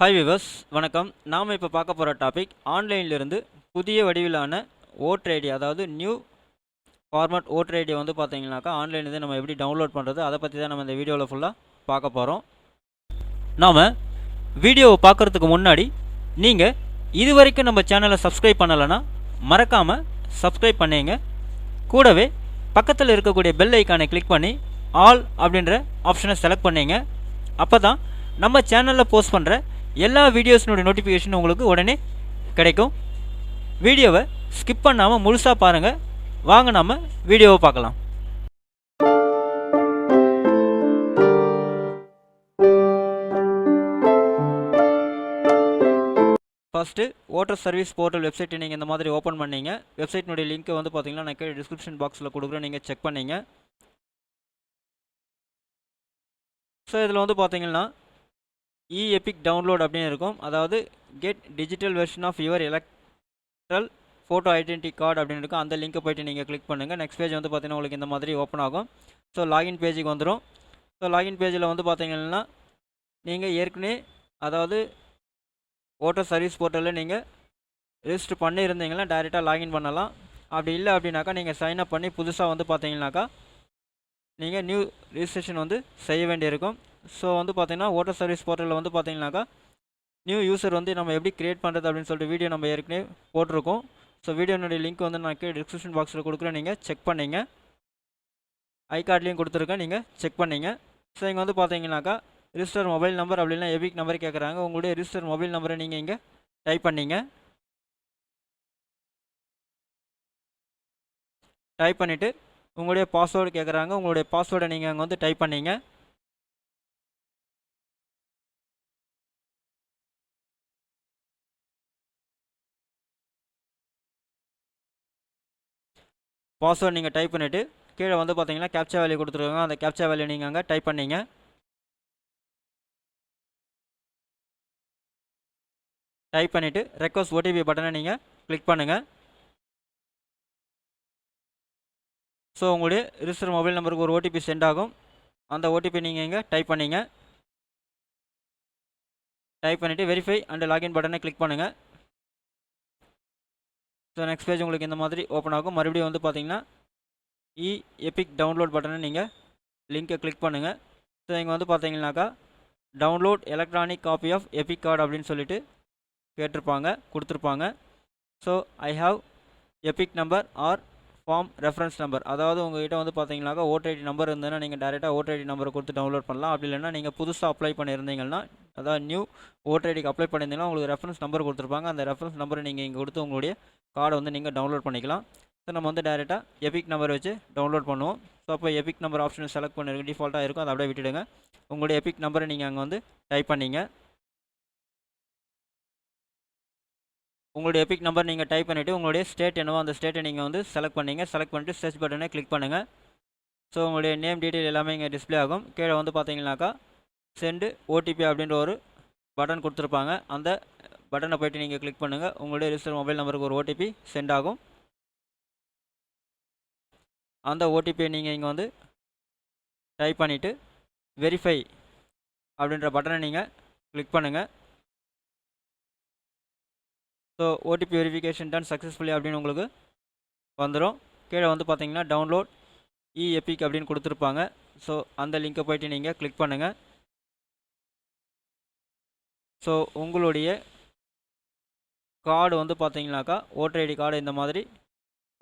Hi viewers வணக்கம். நாம் இப்போ பார்க்க போகிற டாபிக் ஆன்லைன்லேருந்து புதிய வடிவிலான ஓட்டர் ஐடி அதாவது நியூ ஃபார்மட் ஓட்டர் ஐடியை வந்து பார்த்தீங்கன்னாக்கா ஆன்லைன்லேருந்து நம்ம எப்படி டவுன்லோட் பண்ணுறது அதை பற்றி தான் நம்ம இந்த வீடியோவில் ஃபுல்லாக பார்க்க போகிறோம் நாம் வீடியோவை பார்க்குறதுக்கு முன்னாடி நீங்கள் இது வரைக்கும் நம்ம சேனலை சப்ஸ்கிரைப் பண்ணலைன்னா மறக்காமல் சப்ஸ்கிரைப் பண்ணிங்க. கூடவே பக்கத்தில் இருக்கக்கூடிய பெல் ஐக்கானை கிளிக் பண்ணி ஆல் அப்படின்ற ஆப்ஷனை செலக்ட் பண்ணிங்க. அப்போ தான் நம்ம சேனலில் போஸ்ட் பண்ணுற எல்லா வீடியோஸினுடைய நோட்டிஃபிகேஷன் உங்களுக்கு உடனே கிடைக்கும். வீடியோவை ஸ்கிப் பண்ணாமல் முழுசாக பாருங்கள் வாங்க நாம் வீடியோவை பார்க்கலாம். ஃபஸ்ட்டு ஓட்டர் சர்வீஸ் போர்ட்டல் வெப்சைட்டை நீங்கள் இந்த மாதிரி ஓப்பன் பண்ணீங்க. வெப்சைட்னுடைய லிங்க்கை வந்து பார்த்தீங்கன்னா நான் கீழே டிஸ்கிரிப்ஷன் பாக்ஸில் கொடுக்குறேன். நீங்கள் செக் பண்ணீங்க. ஸோ இதில் வந்து பார்த்தீங்கன்னா இ எபிக் டவுன்லோட் அப்படின்னு இருக்கும். அதாவது get digital version of your electoral photo identity card அப்படின்னு இருக்கும். அந்த லிங்க்கை போய்ட்டு நீங்கள் கிளிக் பண்ணுங்கள் நெக்ஸ்ட் பேஜ் வந்து பார்த்தீங்கன்னா உங்களுக்கு இந்த மாதிரி ஓப்பன் ஆகும். ஸோ லாகின் பேஜுக்கு வந்துடும் ஸோ லாகின் பேஜில் வந்து பார்த்தீங்கன்னா நீங்கள் ஏற்கனவே அதாவது ஓட்டர் சர்வீஸ் போர்ட்டலில் நீங்கள் ரெஜிஸ்டர் பண்ணியிருந்தீங்கன்னா டைரெக்டாக லாகின் பண்ணலாம். அப்படி இல்லை அப்படின்னாக்கா நீங்கள் சைன் அப் பண்ணி புதுசாக வந்து பார்த்தீங்கன்னாக்கா நீங்கள் நியூ ரிஜிஸ்ட்ரேஷன் வந்து செய்ய வேண்டியிருக்கும். ஸோ வந்து பார்த்தீங்கன்னா ஓட்டர் சர்வீஸ் போர்ட்டலில் வந்து பார்த்தீங்கன்னாக்கா நியூ யூசர் வந்து நம்ம எப்படி க்ரியேட் பண்ணுறது அப்படின்னு சொல்லிட்டு வீடியோ நம்ம ஏற்கனவே போட்டிருக்கோம். ஸோ வீடியோனுடைய லிங்க் வந்து நான் கீழே டிஸ்கிரிப்ஷன் பாக்ஸில் கொடுக்குறேன். நீங்கள் செக் பண்ணிங்க. ஐ கார்ட்லேயும் கொடுத்துருக்கேன். நீங்கள் செக் பண்ணிங்க. ஸோ இங்கே வந்து பார்த்தீங்கன்னாக்கா ரிஜிஸ்டர் மொபைல் நம்பர் அப்படின்னா எபிக் நம்பர் கேட்குறாங்க உங்களுடைய ரிஜிஸ்டர் மொபைல் நம்பரை நீங்கள் இங்கே டைப் பண்ணிங்க. டைப் பண்ணிவிட்டு உங்களுடைய பாஸ்வேர்டு கேட்குறாங்க உங்களுடைய பாஸ்வேர்டை நீங்கள் அங்கே வந்து டைப் பண்ணீங்க. பாஸ்வேர்டு நீங்கள் டைப் பண்ணிவிட்டு கீழே வந்து பார்த்தீங்கன்னா கேப்சா வேல்யூ கொடுத்துருக்காங்க. அந்த கேப்சா வேல்யூ நீங்கள் அங்கே டைப் பண்ணீங்க. டைப் பண்ணிவிட்டு ரெக்வஸ்ட் ஓடிபி பட்டனை நீங்கள் கிளிக் பண்ணுங்கள் ஸோ உங்களுடைய ரிஜிஸ்டர் மொபைல் நம்பருக்கு ஒரு ஓடிபி சென்ட் ஆகும். அந்த ஓடிபி நீங்கள் இங்கே டைப் பண்ணிங்க. டைப் பண்ணிவிட்டு வெரிஃபை அண்ட் லாகின் பட்டனை கிளிக் பண்ணுங்கள் ஸோ நெக்ஸ்ட் பேஜ் உங்களுக்கு இந்த மாதிரி ஓப்பன் ஆகும். மறுபடியும் வந்து பார்த்தீங்கன்னா இ e எபிக் டவுன்லோட் பட்டனை நீங்கள் லிங்க்கை கிளிக் பண்ணுங்கள் ஸோ இங்கே வந்து பார்த்தீங்கன்னாக்கா download electronic copy of EPIC card அப்படின்னு சொல்லிட்டு கேட்டிருப்பாங்க கொடுத்துருப்பாங்க. So I have EPIC number or form reference number அதாவது உங்ககிட்ட வந்து பார்த்தீங்கன்னாக்கா ஓட்டர் ஐடி நம்பர் இருந்ததுன்னா நீங்கள் டேரெக்டாக ஓட்டர் ஐடி நம்பரை கொடுத்து டவுன்லோட் பண்ணலாம். அப்படி இல்லைன்னா நீங்கள் புதுசாக அப்ளை பண்ணியிருந்தீங்கன்னா அதாவது நியூ ஓட்டர் ஐடிக்கு அப்ளை பண்ணியிருந்தீங்கன்னா உங்களுக்கு ரெஃபரன்ஸ் நம்பர் கொடுத்துருப்பாங்க. அந்த ரெஃபரன்ஸ் நம்பரை நீங்கள் இங்கே கொடுத்து உங்களுடைய கார்டை வந்து நீங்கள் டவுன்லோட் பண்ணிக்கலாம். ஸோ நம்ம வந்து டேரெக்டாக எபிக் நம்பர் வச்சு டவுன்லோட் பண்ணுவோம். ஸோ அப்போ எபிக் நம்பர் ஆப்ஷன் செலக்ட் பண்ணிருக்கு டிஃபால்ட்டாக இருக்கும். அதை அப்படியே விட்டுடுங்க. உங்களுடைய எபிக் நம்பரை நீங்கள் அங்கே வந்து டைப் பண்ணிங்க. உங்களுடைய எபிக் நம்பர் நீங்கள் டைப் பண்ணிவிட்டு உங்களுடைய ஸ்டேட் என்னவோ அந்த ஸ்டேட்டை நீங்கள் வந்து செலக்ட் பண்ணிங்க. செலக்ட் பண்ணிட்டு சர்ச் பட்டனை கிளிக் பண்ணுங்கள் ஸோ உங்களுடைய நேம் டீட்டெயில் எல்லாமே இங்கே டிஸ்பிளே ஆகும். கீழே வந்து பார்த்தீங்கன்னாக்கா சென்டு ஓடிபி அப்படின்ற ஒரு பட்டன் கொடுத்துருப்பாங்க. அந்த பட்டனை போய்ட்டு நீங்கள் கிளிக் பண்ணுங்கள் உங்களுடைய ரிஜிஸ்டர் மொபைல் நம்பருக்கு ஒரு ஓடிபி சென்ட் ஆகும். அந்த ஓடிபியை நீங்கள் இங்கே வந்து டைப் பண்ணிவிட்டு வெரிஃபை அப்படின்ற பட்டனை நீங்கள் கிளிக் பண்ணுங்கள் so OTP verification done successfully அப்படின்னு உங்களுக்கு வந்துடும் கீழே வந்து பார்த்தீங்கன்னா டவுன்லோட் இஎபிக் e அப்படின்னு கொடுத்துருப்பாங்க. ஸோ அந்த லிங்க்கை போய்ட்டு நீங்கள் கிளிக் பண்ணுங்கள் ஸோ உங்களுடைய கார்டு வந்து பார்த்தீங்கன்னாக்கா ஓட்டர் ஐடி கார்டு இந்த மாதிரி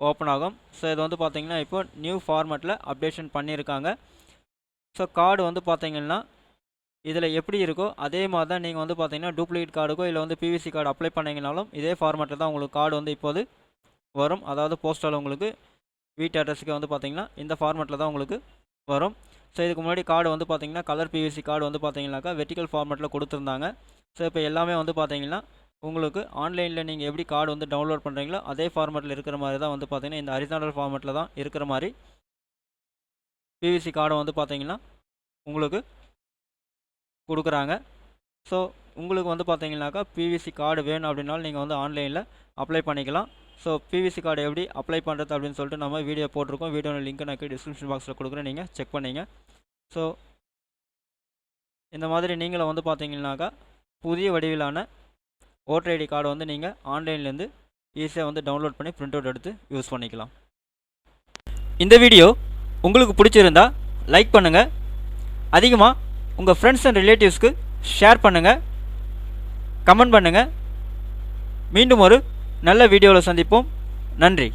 ஓப்பன் ஆகும். ஸோ இது வந்து பார்த்தீங்கன்னா இப்போ நியூ ஃபார்மேட்டில் அப்டேஷன் பண்ணியிருக்காங்க. ஸோ கார்டு வந்து பார்த்தீங்கன்னா இதில் எப்படி இருக்கோ அதே மாதிரி தான் நீங்கள் வந்து பார்த்தீங்கன்னா டூப்ளிகேட் கார்டுக்கோ இல்லை வந்து பிவிசி கார்டு அப்ளை பண்ணிங்கனாலும் இதே ஃபார்மேட்டில் தான் உங்களுக்கு கார்டு வந்து இப்போது வரும். அதாவது போஸ்டால் உங்களுக்கு வீட்டு அட்ரஸுக்கு வந்து பார்த்தீங்கன்னா இந்த ஃபார்மேட்டில் தான் உங்களுக்கு வரும். ஸோ இதுக்கு முன்னாடி கார்டு வந்து பார்த்தீங்கன்னா கலர் பிவிசி கார்டு வந்து பார்த்தீங்கன்னாக்கா வெர்டிக்கல் ஃபார்மேட்டில் கொடுத்துருந்தாங்க. ஸோ இப்போ எல்லாமே வந்து பார்த்தீங்கன்னா உங்களுக்கு ஆன்லைனில் நீங்கள் எப்படி கார்டு வந்து டவுன்லோட் பண்ணுறீங்களோ அதே ஃபார்மேட்டில் இருக்கிற மாதிரி தான் வந்து பார்த்தீங்கன்னா இந்த ஹரிசாண்டல் ஃபார்மேட்டில் தான் இருக்கிற மாதிரி பிவிசி கார்டை வந்து பார்த்தீங்கன்னா உங்களுக்கு கொடுக்குறாங்க. ஸோ உங்களுக்கு வந்து பார்த்தீங்கன்னாக்கா பிவிசி கார்டு வேணும் அப்படின்னாலும் நீங்கள் வந்து ஆன்லைனில் அப்ளை பண்ணிக்கலாம். ஸோ பிவிசி கார்டு எப்படி அப்ளை பண்ணுறது அப்படின்னு சொல்லிட்டு நம்ம வீடியோ போட்டிருக்கோம். வீடியோட லிங்க் நான் டிஸ்கிரிப்ஷன் பாக்ஸில் கொடுக்குறேன். நீங்கள் செக் பண்ணிங்க. ஸோ இந்த மாதிரி நீங்களும் வந்து பார்த்தீங்கன்னாக்கா புதிய வடிவிலான ஓட்டர் ஐடி கார்டை வந்து நீங்கள் ஆன்லைன்லேருந்து ஈஸியாக வந்து டவுன்லோட் பண்ணி பிரிண்ட் அவுட் எடுத்து யூஸ் பண்ணிக்கலாம். இந்த வீடியோ உங்களுக்கு பிடிச்சிருந்தா லைக் பண்ணுங்கள் அதிகமாக உங்கள் ஃப்ரெண்ட்ஸ் அண்ட் ரிலேட்டிவ்ஸ்க்கு ஷேர் பண்ணுங்கள் கமெண்ட் பண்ணுங்கள் மீண்டும் ஒரு நல்ல வீடியோவில் சந்திப்போம். நன்றி.